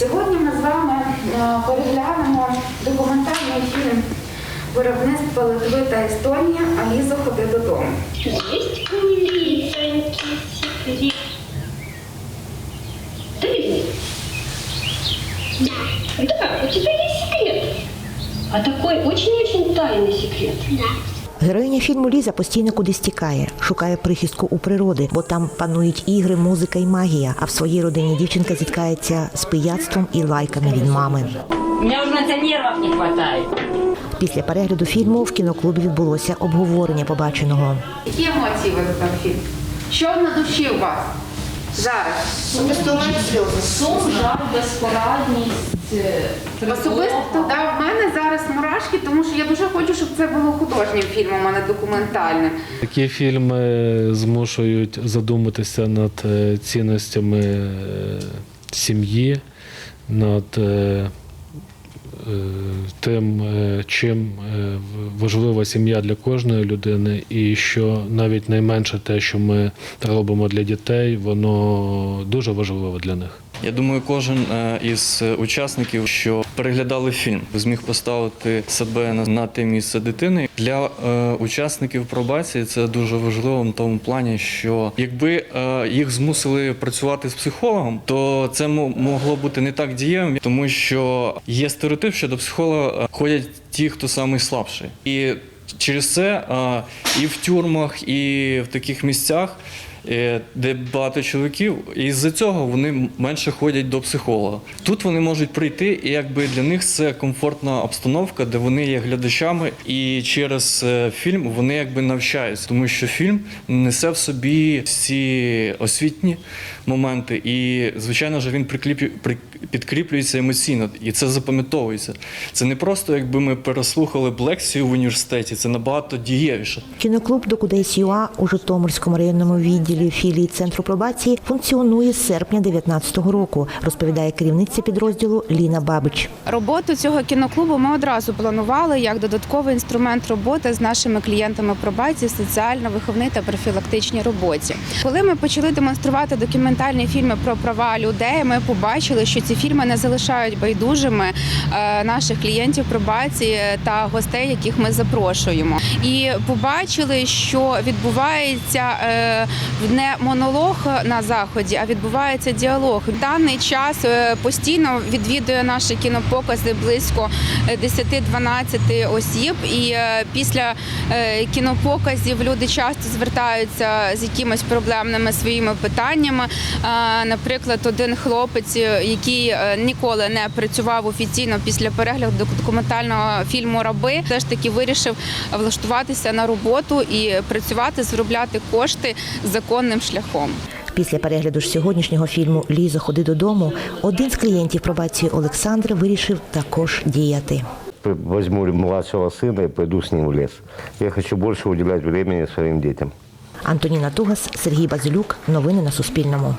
Сьогодні ми з вами е, переглянемо документальний фільм виробництва Литви та Естонії Алізо ходи додому. Есть улицонький секрет. Ты? Да. Да, у тебя есть секрет. А такой очень-очень тайный секрет. Да. Героїня фільму Ліза постійно кудись тікає, шукає прихистку у природи, бо там панують ігри, музика і магія. А в своїй родині дівчинка зіткається з пияцтвом і лайками від мами. У меня уже на це нервов не вистачає. Після перегляду фільму в кіноклубі відбулося обговорення побаченого. Які емоції там фільм? Що на душі у вас зараз? Сум, жаль, безпорадність, е, Особисто да, в мене зараз мурашки, тому що я дуже хочу, щоб це було художнім фільмом, а не документальним. Такі фільми змушують задуматися над е, цінностями е, сім'ї, над тим, е, чим е, важлива сім'я для кожної людини, і що навіть найменше те, що ми робимо для дітей, воно дуже важливо для них. Я думаю, кожен е, із учасників, що переглядали фільм, зміг поставити себе на, те місце дитини. Для е, учасників пробації це дуже важливо в тому плані, що якби е, їх змусили працювати з психологом, то це мо- могло бути не так дієвим, тому що є стереотип, що до психолога е, ходять ті, хто самий слабший. І через це е, і в тюрмах, і в таких місцях. Е, Де багато чоловіків, і з-за цього вони менше ходять до психолога. Тут вони можуть прийти, і якби для них це комфортна обстановка, де вони є глядачами, і через е, фільм вони якби навчаються, тому що фільм несе в собі всі освітні моменти, і звичайно ж він прикліпі- при- підкріплюється емоційно, і це запам'ятовується. Це не просто якби ми переслухали б лекцію в університеті, це набагато дієвіше. Кіноклуб «Докудейс.ЮА» у Житомирському районному відділі філії центру пробації функціонує з серпня 2019 року, розповідає керівниця підрозділу Ліна Бабич. Роботу цього кіноклубу ми одразу планували як додатковий інструмент роботи з нашими клієнтами пробації, соціально-виховній та профілактичній роботі. Коли ми почали демонструвати документальні фільми про права людей, ми побачили, що ці фільми не залишають байдужими е, наших клієнтів пробації та гостей, яких ми запрошуємо. І побачили, що відбувається е, не монолог на заході, а відбувається діалог. В даний час е, постійно відвідує наші кінопокази близько е, 10-12 осіб. І е, після е, кінопоказів люди часто звертаються з якимись проблемними своїми питаннями. Е, Наприклад, один хлопець, е, який е, ніколи не працював офіційно після перегляду документального фільму Раби, все ж таки вирішив влаштуватися на роботу і працювати, заробляти кошти законним шляхом. Після перегляду ж сьогоднішнього фільму Лізо ходи додому. Один з клієнтів пробації Олександр вирішив також діяти. возьму младшого сина і пойду з ним в ліс. Я хочу больше уділяти часу своїм дітям. Антоніна Тугас, Сергій Базилюк. Новини на Суспільному.